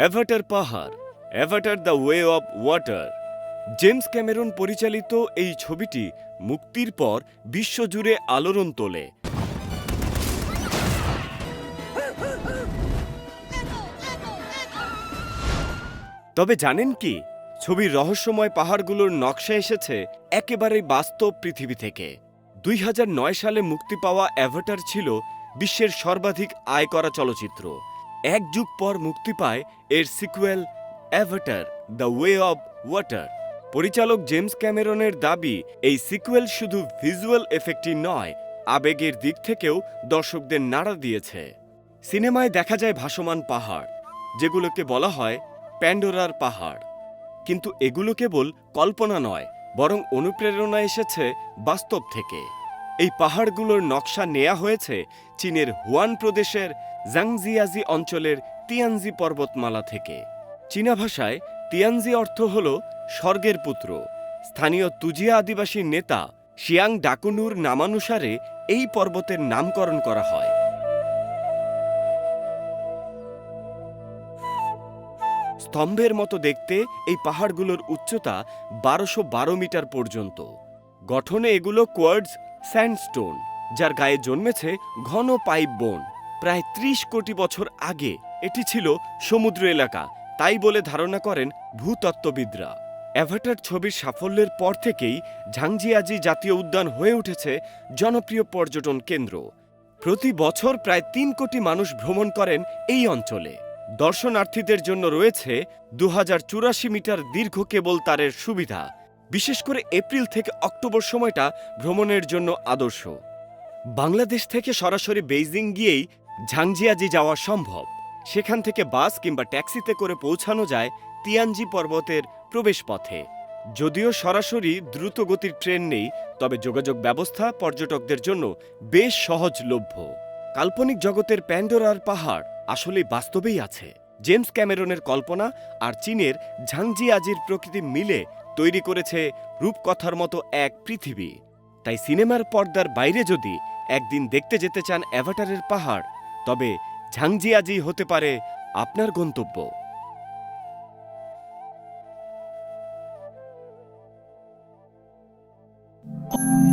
Avatar পাহাড় Avatar the way of water James Cameron পরিচালিত এই ছবিটি মুক্তির পর বিশ্বজুড়ে আলোড়ন তোলে। তবে জানেন কি? ছবির রহস্যময় পাহাড়গুলোর নকশা এসেছে একেবারেই বাস্তব পৃথিবী থেকে। দুই হাজার নয় সালে মুক্তি পাওয়া অ্যাভাটার ছিল বিশ্বের সর্বাধিক আয় করা চলচ্চিত্র। এক যুগ পর মুক্তি পায় এর sequel Avatar the way of water পরিচালক জেমস ক্যামেরনের দাবি, এই সিকুয়েল শুধু ভিজুয়াল এফেক্টই নয়, আবেগের দিক থেকেও দর্শকদের নাড়া দিয়েছে। সিনেমায় দেখা যায় ভাসমান পাহাড়, যেগুলোকে বলা হয় প্যান্ডোরার পাহাড়। কিন্তু এগুলো কেবল কল্পনা নয়, বরং অনুপ্রেরণা এসেছে বাস্তব থেকে। এই পাহাড়গুলোর নকশা নেয়া হয়েছে চীনের হুয়ান প্রদেশের জাংজিয়াজি অঞ্চলের তিয়ানজি পর্বতমালা থেকে। চীনা ভাষায় তিয়ানজি অর্থ হল স্বর্গের পুত্র। স্থানীয় তুজিয়া আদিবাসী নেতা শিয়াং ডাকুনুর নামানুসারে এই পর্বতের নামকরণ করা হয়। স্তম্ভের মতো দেখতে এই পাহাড়গুলোর উচ্চতা বারোশো বারো মিটার পর্যন্ত। গঠনে এগুলো কোয়ার্ডস স্যান্ডস্টোন, যার গায়ে জন্মেছে ঘন পাইপ বন। প্রায় ত্রিশ কোটি বছর আগে এটি ছিল সমুদ্র এলাকা, তাই বলে ধারণা করেন ভূতত্ত্ববিদরা। অ্যাভাটার ছবির সাফল্যের পর থেকেই ঝাংজিয়াজি জাতীয় উদ্যান হয়ে উঠেছে জনপ্রিয় পর্যটন কেন্দ্র। প্রতি বছর প্রায় তিন কোটি মানুষ ভ্রমণ করেন এই অঞ্চলে। দর্শনার্থীদের জন্য রয়েছে দু হাজার চুরাশি মিটার দীর্ঘ কেবল তারের সুবিধা। বিশেষ করে এপ্রিল থেকে অক্টোবর সময়টা ভ্রমণের জন্য আদর্শ। বাংলাদেশ থেকে সরাসরি বেইজিং গিয়েই ঝাংজিয়াজি যাওয়া সম্ভব। সেখান থেকে বাস কিংবা ট্যাক্সিতে করে পৌঁছানো যায় তিয়ানজি পর্বতের প্রবেশপথে। যদিও সরাসরি দ্রুত গতির ট্রেন নেই, তবে যোগাযোগ ব্যবস্থা পর্যটকদের জন্য বেশ সহজলভ্য। কাল্পনিক জগতের প্যান্ডোরার পাহাড় আসলে বাস্তবেই আছে। জেমস ক্যামেরনের কল্পনা আর চীনের ঝাংজিয়াজির প্রকৃতি মিলে তৈরি করেছে রূপকথার মতো এক পৃথিবী। তাই সিনেমার পর্দার বাইরে যদি একদিন দেখতে যেতে চান অ্যাভাটারের পাহাড়, তবে ঝাংজিয়াজি হতে পারে আপনার গন্তব্য। you